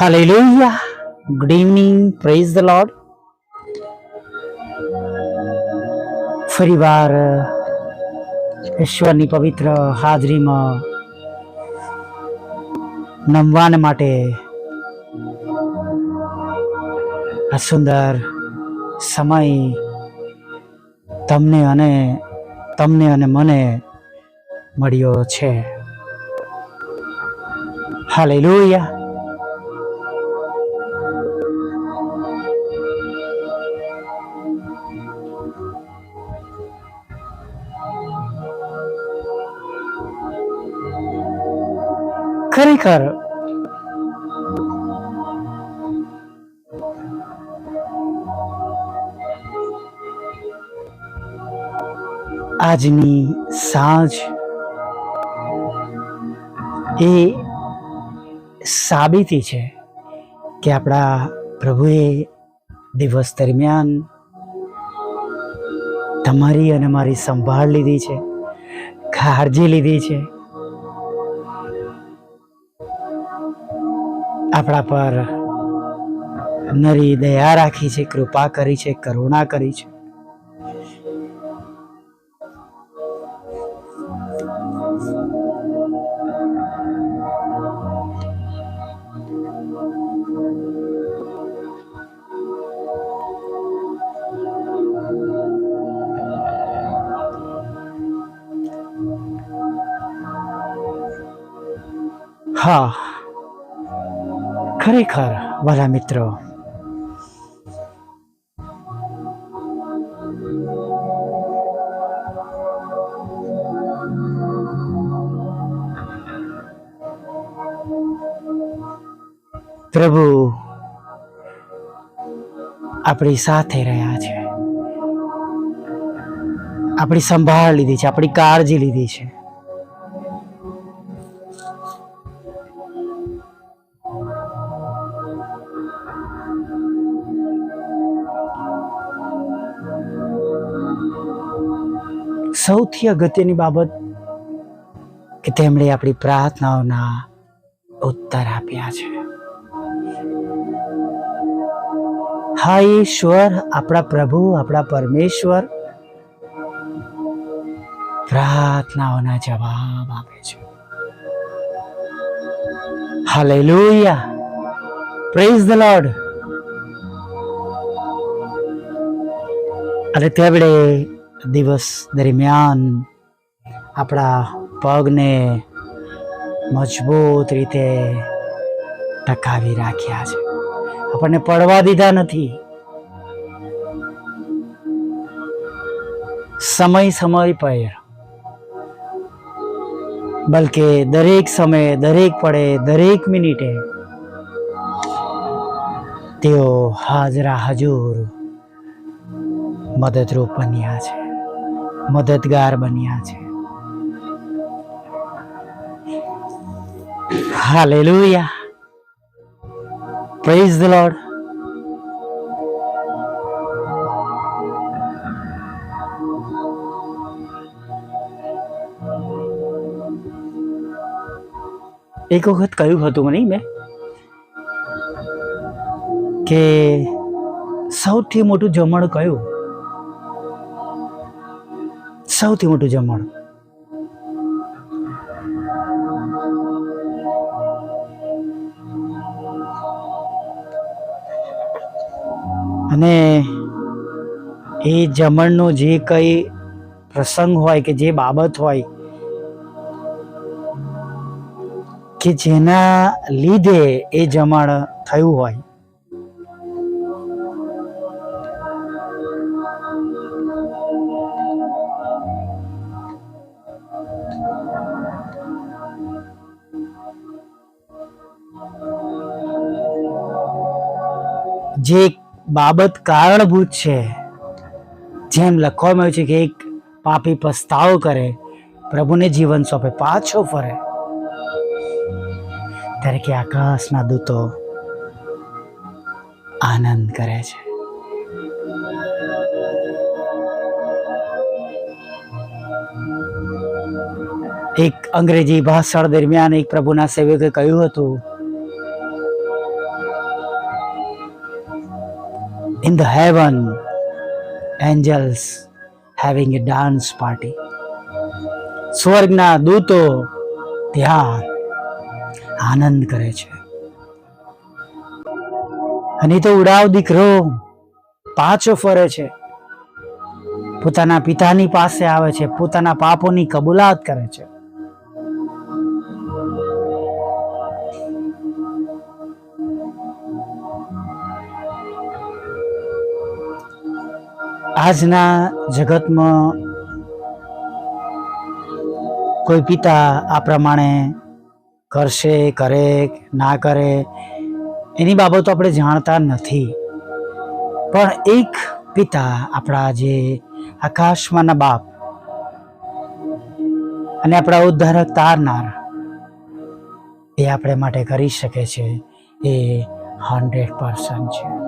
Hallelujah. Good evening. Praise the Lord. ફરીવાર ઈશ્વરની પવિત્ર હાજરીમાં નમવાને માટે આ સુંદર સમય તમને અને તમને અને મને મળ્યો છે હાલેલુયા ખરેખર. આજની સાંજ એ સાબિતી છે કે આપણા પ્રભુએ દિવસ દરમિયાન તમારી અને મારી સંભાળ લીધી છે કાળજી લીધી છે આપણા પર નરી દયા રાખી છે કૃપા કરી છે કરુણા કરી છે. હા. ખરેખર, વાલા મિત્રો. પ્રભુ, આપણી સાથે રહ્યા છે. આપણી સંભાળ લીધી છે, આપણી કાળજી લીધી છે. સૌથી અગત્યની બાબત કે તેમણે આપણી પ્રાર્થનાઓના ઉત્તર આપ્યા છે. હા, ઈશ્વર, આપણા પ્રભુ, આપણા પરમેશ્વર પ્રાર્થનાઓના જવાબ આપે છે. હાલેલુયા. પ્રેઝ ધ લોર્ડ અને તેમણે દિવસ દરમિયાન આપણા પગને મજબૂત રીતે ટકાવી રાખ્યા છે. આપણને પડવા દીધા નથી. સમય સમય પર. બલકે દરેક સમયે દરેક પડે, દરેક મિનિટે તેઓ હાજરા હજુર મદદરૂપ બન્યા છે. મદદગાર બન્યા છે. હાલેલુયા. પ્રેઝ ધ લોર્ડ એક વખત કહ્યું હતું મને મેં કે સૌથી મોટું જમણ કયું? સૌથી મોટું જમણ. અને એ જમણનો જે કઈ પ્રસંગ હોય કે જે બાબત હોય, કે જેના લીધે એ જમણ થયું હોય જે બાબત કારણભૂત છે, જેમ લખવામાં આવ્યું છે કે એક પાપી પસ્તાવો કરે, પ્રભુને જીવન સોંપે, પાછો ફરે. ત્યારે કે આકાશના દૂતો આનંદ કરે છે. એક અંગ્રેજી ભાષણ દરમિયાન એક પ્રભુના સેવકે કહ્યું હતું in the heaven, angels having a dance party. સ્વર્ગના દૂતો ત્યાં આનંદ કરે છે. અને તો ઉડાવ દીકરો પાછો ફરે છે. પોતાના પિતાની પાસે આવે છે, પોતાના પાપોની કબૂલાત કરે છે. આજના જગતમાં કોઈ પિતા આ પ્રમાણે કરશે, કરે, ના કરે, એની બાબતો આપણે જાણતા નથી. પણ એક પિતા આપણા જે આકાશમાંના બાપ અને આપણા ઉદ્ધારક તારનાર, એ આપણે માટે કરી શકે છે. એ હંડ્રેડ પર્સન્ટ છે.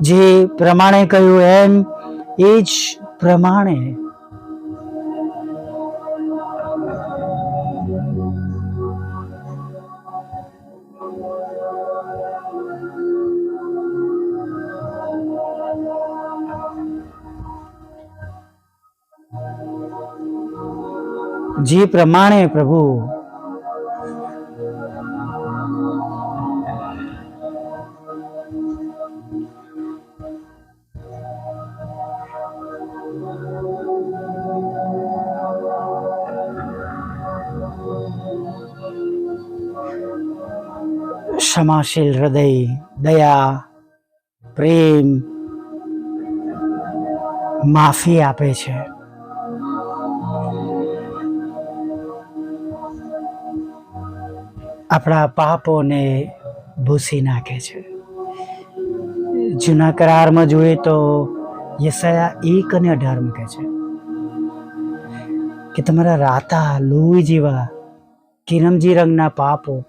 જે પ્રમાણે કહ્યું એમ એ જ પ્રમાણે. જે પ્રમાણે પ્રભુ ક્ષમાશીલ હૃદય, દયા, પ્રેમ માફી આપે છે. આપણા પાપોને ભૂસી નાખે છે. જૂના કરારમાં જોઈએ તો યસયા એક અને અઢારમાં કહે છે કે તમારા રાતા લોહી જેવા કિરમજી રંગના પાપો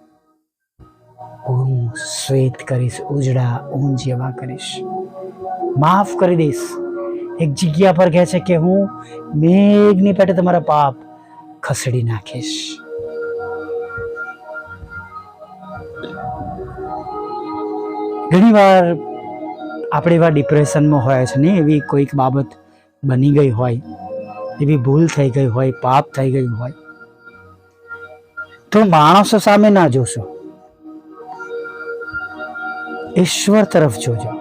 શ્વેત કરીશ, ઉજળા ઊન જેવા કરીશ. માફ કરી દઈશ. એક જગ્યા પર કહે છે કે હું મેઘની પેટે તમારા પાપ ખસેડી નાખીશ. ઘણીવાર આપણે એવા ડિપ્રેશનમાં હોય છે ને, એવી કોઈક બાબત બની ગઈ હોય, એવી ભૂલ થઈ ગઈ હોય, પાપ થઈ ગયું હોય, તો માણસો સામે ના જોશો. ઈશ્વર તરફ જોજો.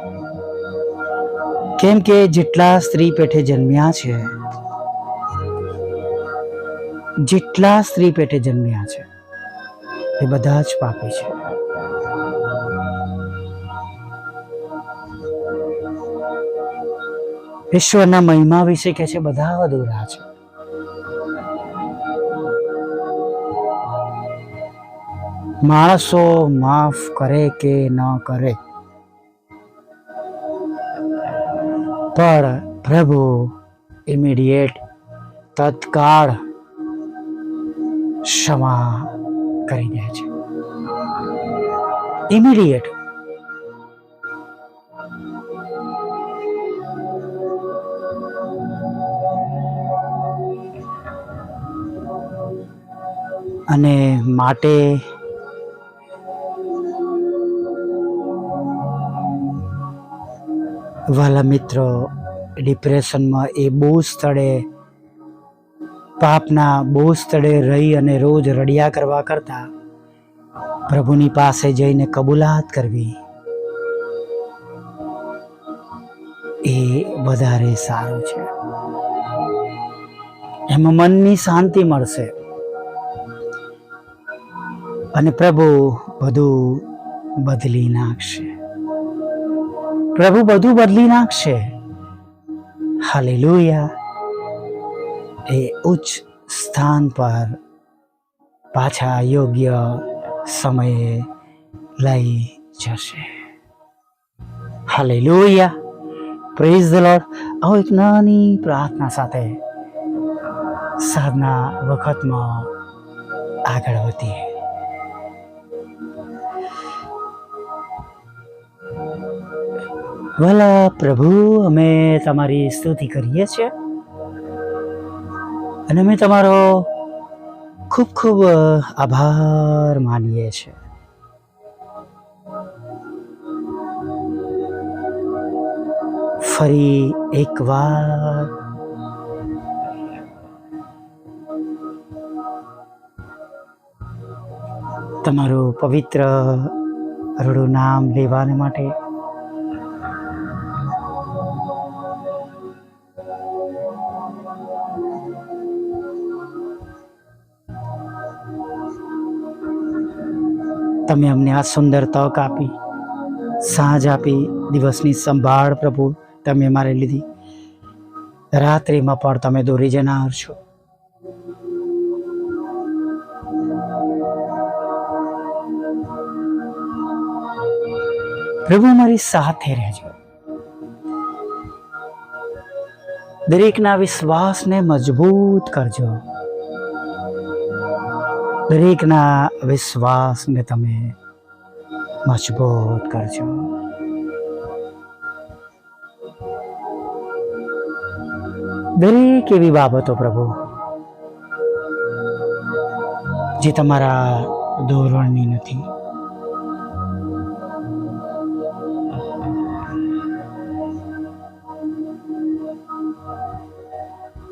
કેમ કે જેટલા સ્ત્રી પેઠે જન્મ્યા છે, જેટલા સ્ત્રી પેઠે જન્મ્યા છે, એ બધા જ પાપી છે. ઈશ્વરના મહિમા વિશે કે છે, બધા અધૂરા છે. માણસો માફ કરે કે ન કરે પણ પ્રભુ ઇમિડિયેટ તત્કાળ ક્ષમા કરી દે છે. ઇમિડિયેટ અને માટે વાલા મિત્રો ડિપ્રેશનમાં એ બહુ સ્થળે, પાપના બહુ સ્થળે રહી અને રોજ રડિયા કરવા કરતા, પ્રભુની પાસે જઈને કબૂલાત કરવી. એ વધારે સારું છે. એમાં મનની શાંતિ મળશે. અને પ્રભુ બધું બદલી નાખશે. પ્રભુ બધું બદલી નાખશે. હાલેલુયા. એ ઉચ્ચ સ્થાન પર પાછા યોગ્ય સમયે લઈ જશે. હાલેલુયા. પ્રેઝ ધ લોર્ડ આવો એક નાની પ્રાર્થના સાથે સાધના વખતમાં આગળ વધીએ. વાલા પ્રભુ, અમે તમારી સ્તુતિ કરીએ છીએ. અને અમે તમારો ખૂબ ખૂબ આભાર માનીએ છીએ. ફરી એક એકવાર તમારું પવિત્ર રૂડું નામ લેવાને માટે તમે અમને આ સુંદર તક આપી, સાંજ આપી, દિવસની સંભાળ પ્રભુ, તમે મારે લીધી. રાત્રિમાં પણ તમે દોરી જનાર છો. પ્રભુ મારી સાથે રહેજો. દરેકના વિશ્વાસને મજબૂત કરજો. દરેકના વિશ્વાસને તમે મજબૂત કરજો. દરેક એવી બાબતો પ્રભુ, જે તમારા ધોરણની નથી.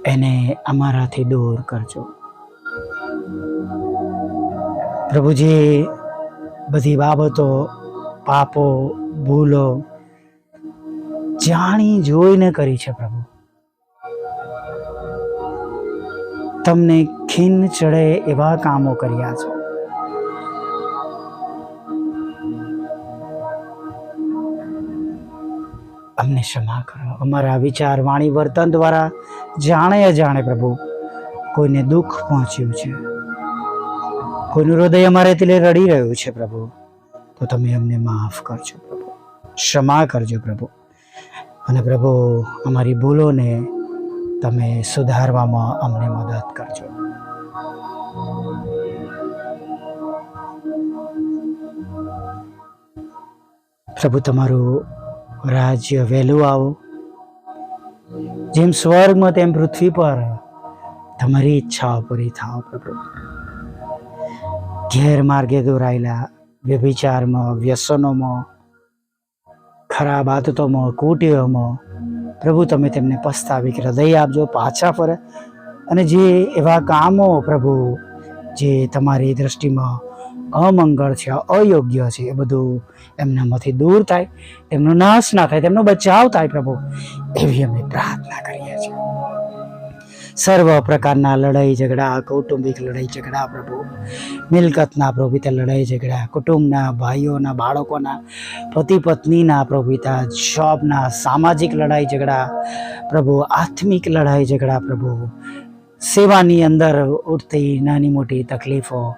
એને અમારાથી દૂર કરજો. પ્રભુજી, બધી બાબતો, પાપો, ભૂલો જાણી જોઈને કરી છે પ્રભુ. તમને ખીન ચડે એવા કામો કર્યા છે. અમને ક્ષમા કરો. અમારા વિચાર વાણી વર્તન દ્વારા જાણે અજાણે પ્રભુ, કોઈને દુઃખ પહોંચ્યું છે. કોઈનું હૃદય અમારે તિલે રડી રહ્યું છે પ્રભુ. તો તમે અમને માફ કરજો પ્રભુ. ક્ષમા કરજો પ્રભુ. અને પ્રભુ, અમારી ભૂલોને તમે સુધારવામાં અમને મદદ કરજો. પ્રભુ, તમારું રાજ્ય વહેલું આવો. જેમ સ્વર્ગમાં, તેમ પૃથ્વી પર તમારી ઈચ્છાઓ પૂરી થાવ પ્રભુ. ગેરમાર્ગે દોરાયેલા, વ્યભિચારમાં, વ્યસનોમાં, ખરાબ આદતોમાં, કુટીઓમાં, પ્રભુ તમે તેમને પસ્તાવી હૃદય આપજો, પાછા ફરે. અને જે એવા કામો પ્રભુ, જે તમારી દ્રષ્ટિમાં અમંગળ છે, અયોગ્ય છે, એ બધું એમનામાંથી દૂર થાય, તેમનો નાશ ના થાય, તેમનો બચાવ થાય પ્રભુ, એવી અમે પ્રાર્થના કરીએ છીએ. સર્વ પ્રકારના લડાઈ, ઝઘડા, કૌટુંબિક લડાઈ, ઝઘડા પ્રભુ. મિલકતના પ્રભુતા લડાઈ, ઝઘડા, કુટુંબના ભાઈઓના, બાળકોના, પતિ પત્નીના પ્રભુતા જોબના સામાજિક લડાઈ, ઝઘડા પ્રભુ, આત્મિક લડાઈ, ઝઘડા પ્રભુ. સેવાની અંદર ઉઠતી નાની મોટી તકલીફો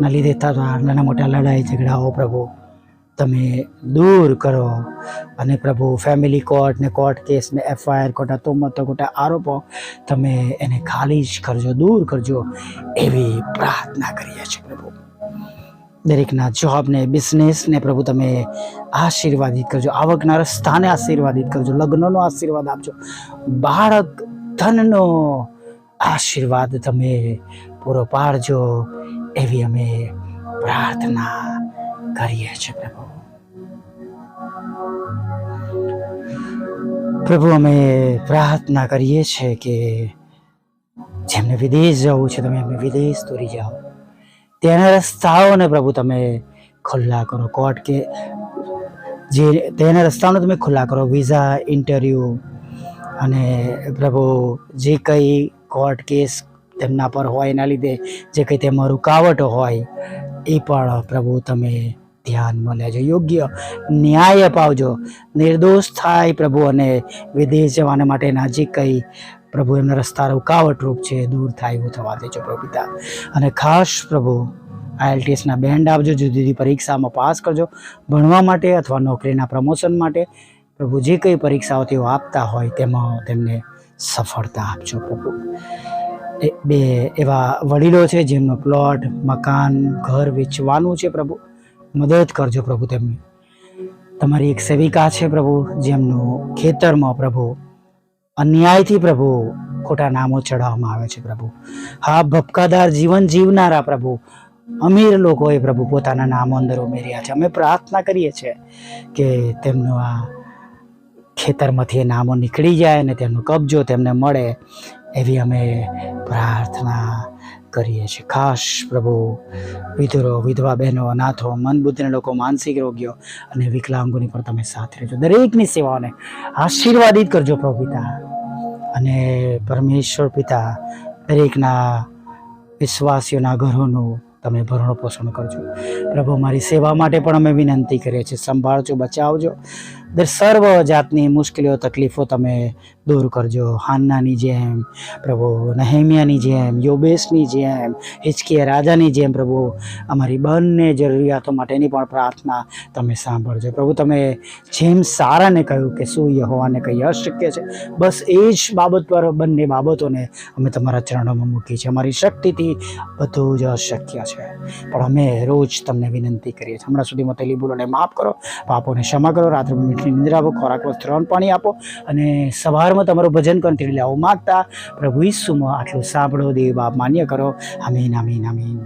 ના લીધે થતા નાના મોટા લડાઈ, ઝઘડાઓ પ્રભુ. તમે દૂર કરો. અને પ્રભુ ફેમિલી કોર્ટ ને કોર્ટ કેસ ને એફઆઈઆર ખોટા તોમતો ખોટા આરોપો, તમે એને ખાલી જ કરજો, દૂર કરજો એવી પ્રાર્થના કરીએ છીએ પ્રભુ. દરેકના જોબને બિઝનેસને પ્રભુ તમે આશીર્વાદિત કરજો, આવકના રસ્તાને આશીર્વાદિત કરજો, લગ્નનો આશીર્વાદ આપજો બાળક ધનનો આશીર્વાદ તમે પૂરો પાડજો એવી અમે પ્રાર્થના કરીએ છીએ, પ્રભુ. પ્રભુ, અમે પ્રાર્થના કરીએ છીએ કે જેમને વિદેશ જવું છે, તમે એમને વિદેશ દોરી જાઓ. તેના રસ્તાઓને પ્રભુ તમે ખુલ્લા કરો. કોર્ટ કે જે તેના રસ્તાઓને તમે ખુલ્લા કરો. વિઝા ઇન્ટરવ્યૂ અને પ્રભુ, જે કંઈ કોર્ટ કેસ તેમના પર હોય એના લીધે, જે કંઈ તેમાં રૂકાવટો હોય, એ પણ પ્રભુ તમે ધ્યાનમાં લેજો. યોગ્ય ન્યાય અપાવજો. નિર્દોષ થાય પ્રભુ અને વિદેશ જવાને માટેના જે કંઈ પ્રભુ એમના રસ્તા રૂકાવટરૂપ છે, દૂર થાય એવું થવા દેજો પ્રભુ પિતા. અને ખાસ પ્રભુ, આઈએલટીએસના બેન્ડ આપજો જુદી જુદી પરીક્ષામાં પાસ કરજો. ભણવા માટે અથવા નોકરીના પ્રમોશન માટે પ્રભુ જે કંઈ પરીક્ષાઓ તેઓ આપતા હોય તેમાં તેમને સફળતા આપજો પ્રભુ. બે એવા વડીલો છે જેમનો પ્લોટ, મકાન, ઘર વેચવાનું છે પ્રભુ. મદદ કરજો પ્રભુ તેમની. તમારી એક સેવિકા છે પ્રભુ, જેમનું ખેતરમાં પ્રભુ અન્યાયથી પ્રભુ ખોટા નામો ચડાવવામાં આવે છે પ્રભુ. હા, ભપકાદાર જીવન જીવનારા પ્રભુ, અમીર લોકોએ પ્રભુ પોતાના નામો અંદર ઉમેર્યા છે. અમે પ્રાર્થના કરીએ છીએ કે તેમનું આ ખેતરમાંથી એ નામો નીકળી જાય અને તેમનો કબજો તેમને મળે એવી અમે પ્રાર્થના કરીએ છીએ. ખાસ પ્રભુ, વિધુરો, વિધવા બહેનો, અનાથો મન બુદ્ધિના લોકો, માનસિક રોગીઓ અને વિકલાંગોની પણ તમે સાથે રહેજો. દરેકની સેવાઓને આશીર્વાદિત કરજો પ્રભુ પિતા. અને પરમેશ્વર પિતા, દરેકના વિશ્વાસીઓના ઘરોનું તમે ભરણ પોષણ કરજો. પ્રભુ અમારી સેવા માટે પણ અમે વિનંતી કરીએ છીએ. સંભાળજો, બચાવજો. દર સર્વ જાતની મુશ્કેલીઓ, તકલીફો તમે દૂર કરજો. હાન્નાની જેમ, પ્રભુ નહેમિયાની જેમ યોબેશની જેમ હિચકીયા રાજાની જેમ, પ્રભુ અમારી બંને જરૂરિયાતો માટેની પણ પ્રાર્થના તમે સાંભળજો. પ્રભુ, તમે જેમ સારાને કહ્યું કે શું યહોવાને કંઈ અશક્ય છે? બસ એ જ બાબત પર બંને બાબતોને અમે તમારા ચરણોમાં મૂકી છે અમારી શક્તિથી બધું જ અશક્ય છે. પણ અમે રોજ તમને વિનંતી કરીએ છીએ. હમણાં સુધીમાં તેલી ભૂલોને માફ કરો, પાપોને ક્ષમા કરો, રાત્રે આપો ખોરાક વસ્ત્ર પાણી આપો અને સવારમાં તમારું ભજન કંટીન્યુ લેવું માગતા, પ્રભુ ઈસુમાં આટલું સાંભળો દેવ બાપ માન્ય કરો. અમીન અમીન અમીન